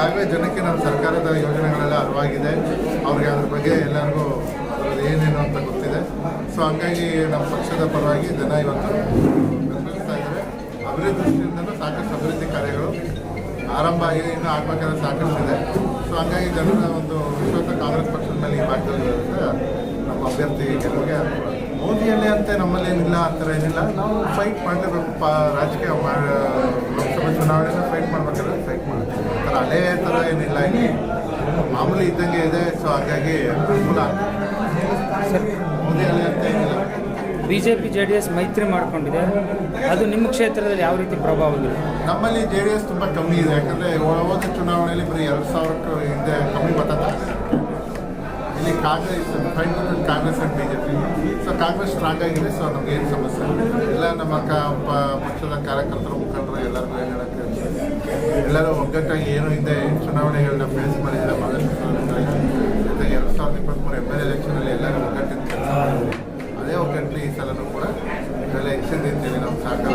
ಈಗಾಗಲೇ ಜನಕ್ಕೆ ನಮ್ಮ ಸರ್ಕಾರದ ಯೋಜನೆಗಳೆಲ್ಲ ಅರಿವಾಗಿದೆ. ಅವ್ರಿಗೆ ಅದ್ರ ಬಗ್ಗೆ ಎಲ್ಲರಿಗೂ ಏನೇನು ಅಂತ ಗೊತ್ತಿದೆ. ಸೊ ಹಂಗಾಗಿ ನಮ್ಮ ಪಕ್ಷದ ಪರವಾಗಿ ಜನ ಇವತ್ತು ಬೆಂಬಲಿಸ್ತಾ ಇದ್ದಾರೆ. ಅಭಿವೃದ್ಧಿ ದೃಷ್ಟಿಯಿಂದಲೂ ಸಾಕಷ್ಟು ಅಭಿವೃದ್ಧಿ ಕಾರ್ಯಗಳು ಆರಂಭ ಆಗಿದೆ ಇನ್ನೂ ಆಗ್ಬೇಕಾದ್ರೆ ಸಾಕಷ್ಟು ಇದೆ. ಸೊ ಹಂಗಾಗಿ ಜನರ ಒಂದು ವಿಶ್ವಾಸ ಕಾಂಗ್ರೆಸ್ ಪಕ್ಷದ ಮೇಲೆ ಈ ಭಾಗದಲ್ಲಿ ಇರೋದ್ರಿಂದ ನಮ್ಮ ಅಭ್ಯರ್ಥಿ ಗೆಲುವಿಗೆ. ಮೋದಿಯಲ್ಲೇ ಅಂತ ನಮ್ಮಲ್ಲಿ ಏನಿಲ್ಲ, ಆ ಥರ ಏನಿಲ್ಲ. ನಾವು ಫೈಟ್ ಮಾಡಲೇಬೇಕು. ಪ, ರಾಜಕೀಯ ಲೋಕಸಭೆ ಚುನಾವಣೆನ ಫೈಟ್ ಮಾಡ್ಬೇಕಾದ್ರೆ ಆ ಥರ ಏನಿಲ್ಲ ಇಲ್ಲಿ. ಮಾಮೂಲಿ ಇದ್ದಂಗೆ ಇದೆ ಸೊ ಹಾಗಾಗಿ ಅನುಕೂಲ ಸರ್ ಮೋದಿ ಅಲೆ ಅಂತ ಏನಿಲ್ಲ. B J P J D S ಮೈತ್ರಿ ಮಾಡಿಕೊಂಡಿದೆ. ಅದು ನಿಮ್ಮ ಕ್ಷೇತ್ರದಲ್ಲಿ ಯಾವ ರೀತಿ ಪ್ರಭಾವ ಇದೆ ನಮ್ಮಲ್ಲಿ ಜೆ ಡಿ ಎಸ್ ತುಂಬ ಕಮ್ಮಿ ಇದೆ ಯಾಕಂದರೆ ಹೋದ ಚುನಾವಣೆಯಲ್ಲಿ ಬರೀ ಎರಡು ಸಾವಿರಕ್ಕೂ ಹಿಂದೆ ಕಮ್ಮಿ ಮತ ತಗೊಂಡಿದೆ. ಇಲ್ಲಿ Congress fight Congress and B J P so Congress strong ಆಗಿದೆ ಸೊ ನಮಗೇನು ಏನು ಸಮಸ್ಯೆ ಇಲ್ಲ. ಎಲ್ಲ ನಮ್ಮ ಕ ಪಕ್ಷದ ಕಾರ್ಯಕರ್ತರು ಮುಖಂಡರು ಎಲ್ಲರಿಗೂ ಒಗ್ಗಟ್ಟಾಗಿ ಏನು ಹಿಂದೆ ಚುನಾವಣೆಗಳನ್ನ ಫೇಸ್ ಮಾಡಿದ್ದಾರೆ ಚುನಾವಣೆಗಳಲ್ಲಿ. ಜೊತೆಗೆ ಎರಡು ಸಾವಿರದ ಇಪ್ಪತ್ತ್ಮೂರು ಎಂ ಎಲ್ ಎಲೆಕ್ಷನಲ್ಲಿ ಎಲ್ಲರೂ ಒಗ್ಗಟ್ಟಿನ ಕೆಲಸ ಮಾಡಿದ್ದಾರೆ ಅದೇ ಒಗ್ಗಟ್ಟಲ್ಲಿ ಈ ಸಲನೂ ಕೂಡ ಎಲ್ಲ ಹೆಚ್ಚಿನ ರೀತಿಯಲ್ಲಿ ನಾವು ಸಹಕಾರ